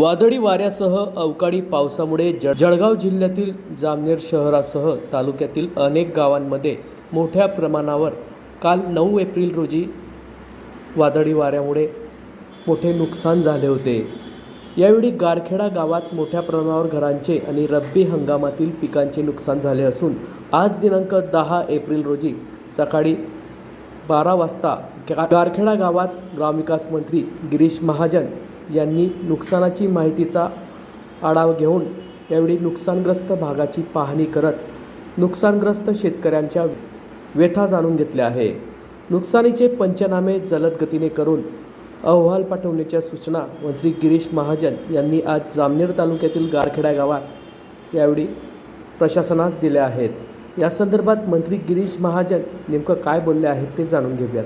वादळी वाऱ्यासह अवकाळी पावसामुळे ज जळगाव जिल्ह्यातील जामनेर शहरासह तालुक्यातील अनेक गावांमध्ये मोठ्या प्रमाणावर काल नऊ एप्रिल रोजी वादळी वाऱ्यामुळे मोठे नुकसान झाले होते. यावेळी गारखेडा गावात मोठ्या प्रमाणावर घरांचे आणि रब्बी हंगामातील पिकांचे नुकसान झाले असून आज दिनांक दहा एप्रिल रोजी सकाळी बारा वाजता गारखेडा गावात ग्रामविकास मंत्री गिरीश महाजन यांनी नुकसानाची माहितीचा आढावा घेऊन यावेळी नुकसानग्रस्त भागाची पाहणी करत नुकसानग्रस्त शेतकऱ्यांच्या व्यथा जाणून घेतल्या आहे. नुकसानीचे पंचनामे जलद गतीने करून अहवाल पाठवण्याच्या सूचना मंत्री गिरीश महाजन यांनी आज जामनेर तालुक्यातील गारखेडा गावात यावेळी प्रशासनास दिल्या आहेत. या संदर्भात मंत्री गिरीश महाजन नेमकं काय बोलले आहेत ते जाणून घेऊयात.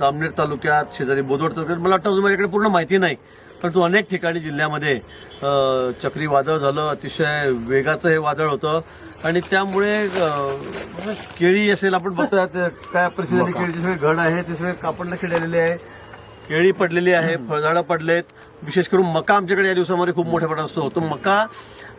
जामनेर तालुक्यात शेजारी बोदवड तालुक्यात. मला वाटतं अजून माझ्याकडे पूर्ण माहिती नाही परंतु अनेक ठिकाणी जिल्ह्यामध्ये चक्रीवादळ झालं अतिशय वेगाचं हे वादळ होतं. आणि त्यामुळे म्हणजे केळी असेल आपण बघतोय काय परिस्थिती केळीचे सगळे घड आहे ते सगळे कापडला खेळलेले आहे. केळी पडलेली आहे फळझाडं पडलेत. विशेष करून मका आमच्याकडे या दिवसामध्ये खूप मोठ्या प्रमाणात असतो. तो मका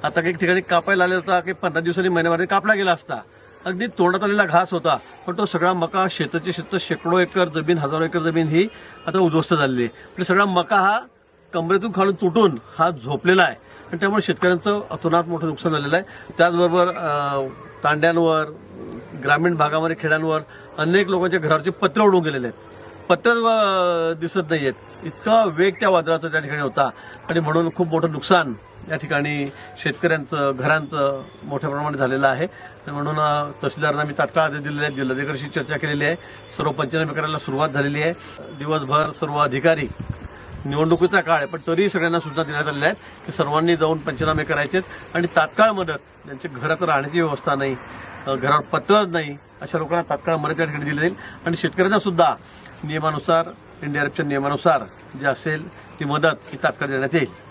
आता काही ठिकाणी कापायला आलेला होता काही पंधरा दिवसांनी महिन्यामध्ये कापला गेला असता. अगदी तोंडात आलेला घास होता पण तो सगळा मका शेताची शेत शेकडो एकर जमीन हजारो एकर जमीन ही आता उद्ध्वस्त झालेली आहे. म्हणजे सगळा मका हा कमरेतून खालून तुटून हा झोपलेला आहे. आणि त्यामुळे शेतकऱ्यांचं अतोनात मोठं नुकसान झालेलं आहे. त्याचबरोबर तांड्यांवर ग्रामीण भागामध्ये खेड्यांवर अनेक लोकांच्या घरावरचे पत्र उडून गेलेले आहेत. पत्र दिसत नाही आहेत इतका वेग त्या वादळाचा त्या ठिकाणी होता. आणि म्हणून खूप मोठं नुकसान या ठिकाणी शेतकऱ्यांचं घरांचं मोठ्या प्रमाणात झालेलं आहे. म्हणून तहसीलदारांना मी तात्काळ आदेश दिलेले आहेत. जिल्हाधिकाऱ्यांशी चर्चा केलेली आहे. सर्व पंचनामे करायला सुरुवात झालेली आहे. दिवसभर सर्व अधिकारी निवडणुकीचा काळ आहे पण तरीही सगळ्यांना सूचना देण्यात आलेल्या आहेत की सर्वांनी जाऊन पंचनामे करायचे आहेत आणि तात्काळ मदत ज्यांच्या घरात राहण्याची व्यवस्था नाही घरावर पत्रच नाही अशा लोकांना तात्काळ मदत या ठिकाणी दिली जाईल. आणि शेतकऱ्यांना सुद्धा नियमानुसार एनडीआरएफच्या नियमानुसार जे असेल ती मदत ही तात्काळ देण्यात येईल.